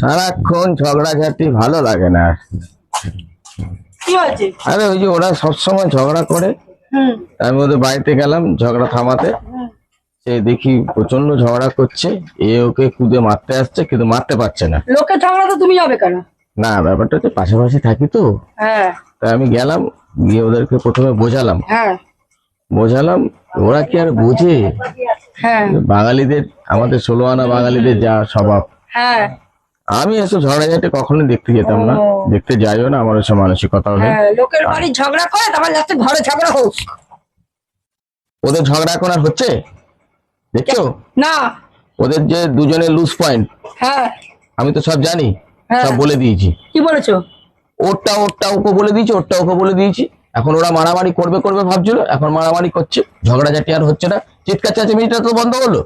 সারাক্ষণ ঝগড়াঝাটি ভালো লাগে না। আর। ওই যে ওরা সবসময় ঝগড়া করে। আমি ওদের বাড়িতে গেলাম ঝগড়া থামাতে। সে দেখি প্রচণ্ড ঝগড়া করছে। এ ওকে কুদে মারতে আসছে কিন্তু মারতে পারছে না। লোকের ঝগড়া তো তুমি যাবে কেন? না ব্যাপারটা হচ্ছে পাশাপাশি থাকি তো। হ্যাঁ। তাই আমি গেলাম গিয়ে ওদেরকে প্রথমে বোঝালাম। হ্যাঁ। বোঝালাম ওরা কি আর বোঝে? হ্যাঁ। বাঙালিদের আমাদের ষোলো আনা বাঙালিদের যা স্বভাব। হ্যাঁ। আমি এসব ঝগড়াঝাটি কখনো দেখতে যেতাম না। দেখতে যাইও না আমার ওসব মানসিকতাও নেই। হ্যাঁ লোকের বাড়ি ঝগড়া করে তারপর যাচ্ছে ঘরে ঝগড়া হোক। ওদের ঝগড়া এখন আর হচ্ছে? দেখছ? না। ওদের যে দুজনের লুজ পয়েন্ট হ্যাঁ। আমি তো সব জানি হ্যাঁ। সব বলে দিয়েছি। কি বলেছ? ওরটা ওরটা ওকে বলে দিয়েছি ওরটা ওকে বলে দিয়েছি। এখন ওরা মারামারি করবে করবে ভাবছিল এখন মারামারি করছে। ঝগড়াঝাটি আর হচ্ছে না। চিৎকার চাচামিটা তো বন্ধ হলো